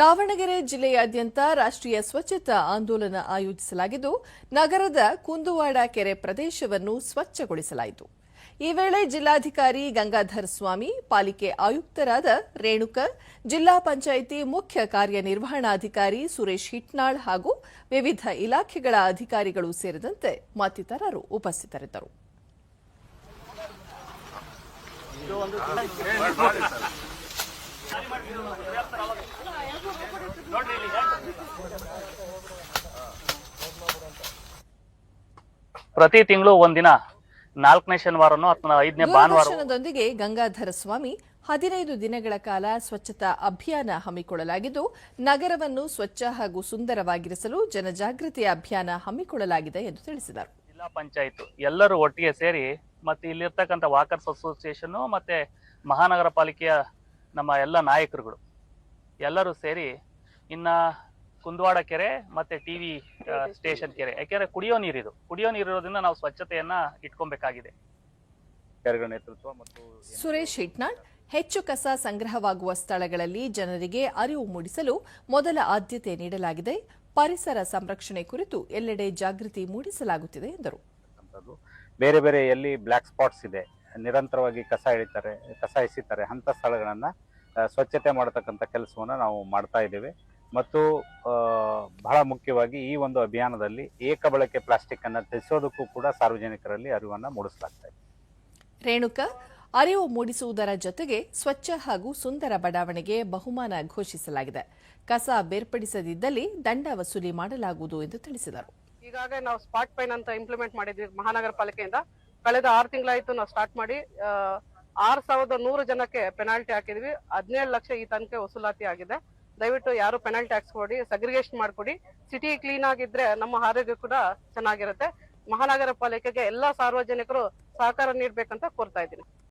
ದಾವಣಗೆರೆ ಜಿಲ್ಲೆಯಾದ್ಯಂತ ರಾಷ್ಟ್ರೀಯ ಸ್ವಚ್ಛತಾ ಆಂದೋಲನ ಆಯೋಜಿಸಲಾಗಿದ್ದು, ನಗರದ ಕುಂದುವಾಡ ಕೆರೆ ಪ್ರದೇಶವನ್ನು ಸ್ವಚ್ಛಗೊಳಿಸಲಾಯಿತು. ಈ ವೇಳೆ ಜಿಲ್ಲಾಧಿಕಾರಿ ಗಂಗಾಧರ ಸ್ವಾಮಿ, ಪಾಲಿಕೆ ಆಯುಕ್ತರಾದ ರೇಣುಕ, ಜಿಲ್ಲಾ ಪಂಚಾಯಿತಿ ಮುಖ್ಯ ಕಾರ್ಯನಿರ್ವಹಣಾಧಿಕಾರಿ ಸುರೇಶ್ ಹಿಟ್ನಾಳ್ ಹಾಗೂ ವಿವಿಧ ಇಲಾಖೆಗಳ ಅಧಿಕಾರಿಗಳು ಸೇರಿದಂತೆ ಮತ್ತಿತರರು ಉಪಸ್ಥಿತರಿದ್ದರು. ಪ್ರತಿ ತಿಂಗಳು ಒಂದಿನ ನಾಲ್ಕನೇ ಶನಿವಾರನೋ ಅಥವಾ ಐದನೇ ಭಾನುವಾರ ದೂರದರ್ಶನದೊಂದಿಗೆ ಗಂಗಾಧರ ಸ್ವಾಮಿ ಹದಿನೈದು ದಿನಗಳ ಕಾಲ ಸ್ವಚ್ಛತಾ ಅಭಿಯಾನ ಹಮ್ಮಿಕೊಳ್ಳಲಾಗಿದ್ದು ನಗರವನ್ನು ಸ್ವಚ್ಛ ಹಾಗೂ ಸುಂದರವಾಗಿರಿಸಲು ಜನಜಾಗೃತಿ ಅಭಿಯಾನ ಹಮ್ಮಿಕೊಳ್ಳಲಾಗಿದೆ ಎಂದು ತಿಳಿಸಿದರು. ಜಿಲ್ಲಾ ಪಂಚಾಯತ್ ಎಲ್ಲರೂ ಒಟ್ಟಿಗೆ ಸೇರಿ ಮತ್ತೆ ಇಲ್ಲಿರ್ತಕ್ಕಂಥ ವಾಕರ್ಸ್ ಅಸೋಸಿಯೇಷನ್ ಮತ್ತೆ ಮಹಾನಗರ ಪಾಲಿಕೆಯ ನಮ್ಮ ಎಲ್ಲ ನಾಯಕರುಗಳು. ಎಲ್ಲರೂ ಸೇರಿ ಇನ್ನ ಕುಂದವಾಡ ಕೆರೆ ಮತ್ತೆ ಟಿವಿ ಸ್ಟೇಷನ್ ಕೆರೆ. ಯಾಕೆಂದ್ರೆ ಕುಡಿಯೋ ನೀರಿದು ಕುಡಿಯೋ ನೀರು ಇರೋದ್ರಿಂದ ನಾವು ಸ್ವಚ್ಛತೆಯನ್ನ ಇಟ್ಕೊಬೇಕಾಗಿದೆ. ಅಧಿಕಾರಿಗಳ ನೇತೃತ್ವ ಮತ್ತು ಸುರೇಶ್ ಹಿಟ್ನಾಳ್ ಹೆಚ್ಚು ಕಸ ಸಂಗ್ರಹವಾಗುವ ಸ್ಥಳಗಳಲ್ಲಿ ಜನರಿಗೆ ಅರಿವು ಮೂಡಿಸಲು ಮೊದಲ ಆದ್ಯತೆ ನೀಡಲಾಗಿದೆ. ಪರಿಸರ ಸಂರಕ್ಷಣೆ ಕುರಿತು ಎಲ್ಲೆಡೆ ಜಾಗೃತಿ ಮೂಡಿಸಲಾಗುತ್ತಿದೆ ಎಂದರು. ಬೇರೆ ಬೇರೆ ಎಲ್ಲಿ ಬ್ಲ್ಯಾಕ್ ಸ್ಪಾಟ್ಸ್ ಇದೆ. ನಿರಂತರವಾಗಿ ಕಸ ಎಳಿತಾರೆ ಕಸ ಎಸಿತಾರೆ ಅಂತ ಸ್ಥಳಗಳನ್ನು ಸ್ವಚ್ಛತೆ ಮಾಡತಕ್ಕಂಥ ಕೆಲಸವನ್ನು ನಾವು ಮಾಡ್ತಾ ಇದ್ದೇವೆ. ಮತ್ತು ಬಹಳ ಮುಖ್ಯವಾಗಿ ಈ ಒಂದು ಅಭಿಯಾನದಲ್ಲಿ ಏಕ ಬಳಕೆ ಪ್ಲಾಸ್ಟಿಕ್ ಅನ್ನ ತ್ಯಜಿಸೋದಕ್ಕೂ ಕೂಡ ಸಾರ್ವಜನಿಕರಲ್ಲಿ ಅರಿವನ್ನು ಮೂಡಿಸಲಾಗ್ತಾ ಇದೆ. ರೇಣುಕಾ ಅರಿವು ಮೂಡಿಸುವುದರ ಜೊತೆಗೆ ಸ್ವಚ್ಛ ಹಾಗೂ ಸುಂದರ ಬಡಾವಣೆಗೆ ಬಹುಮಾನ ಘೋಷಿಸಲಾಗಿದೆ. ಕಸ ಬೇರ್ಪಡಿಸದಿದ್ದಲ್ಲಿ ದಂಡ ವಸೂಲಿ ಮಾಡಲಾಗುವುದು ಎಂದು ತಿಳಿಸಿದರು. ಈಗಾಗಲೇ ನಾವು ಸ್ಪಾಟ್ ಪೈನ್ ಅಂತ ಇಂಪ್ಲಿಮೆಂಟ್ ಮಾಡಿದ್ವಿ ಮಹಾನಗರ ಪಾಲಿಕೆಯಿಂದ ಕಳೆದ ಆರು ತಿಂಗಳಾಯ್ತು ನಾವು ಸ್ಟಾರ್ಟ್ ಮಾಡಿ ಆರು ಸಾವಿರದ ನೂರು ಜನಕ್ಕೆ ಪೆನಾಲ್ಟಿ ಹಾಕಿದ್ವಿ. ಹದಿನೇಳು ಲಕ್ಷ ಈ ತನಕ ವಸೂಲಾತಿ ಆಗಿದೆ. ದಯವಿಟ್ಟು ಯಾರು ಪೆನಾಲ್ಟಿ ಹಾಕ್ಸ್ಕೊಡಿ ಸಗ್ರಿಗೇಷನ್ ಮಾಡ್ಕೊಡಿ. ಸಿಟಿ ಕ್ಲೀನ್ ಆಗಿದ್ರೆ ನಮ್ಮ ಆರೋಗ್ಯ ಕೂಡ ಚೆನ್ನಾಗಿರುತ್ತೆ. ಮಹಾನಗರ ಪಾಲಿಕೆಗೆ ಎಲ್ಲಾ ಸಾರ್ವಜನಿಕರು ಸಹಕಾರ ನೀಡಬೇಕಂತ ಕೋರ್ತಾ ಇದ್ದೀನಿ.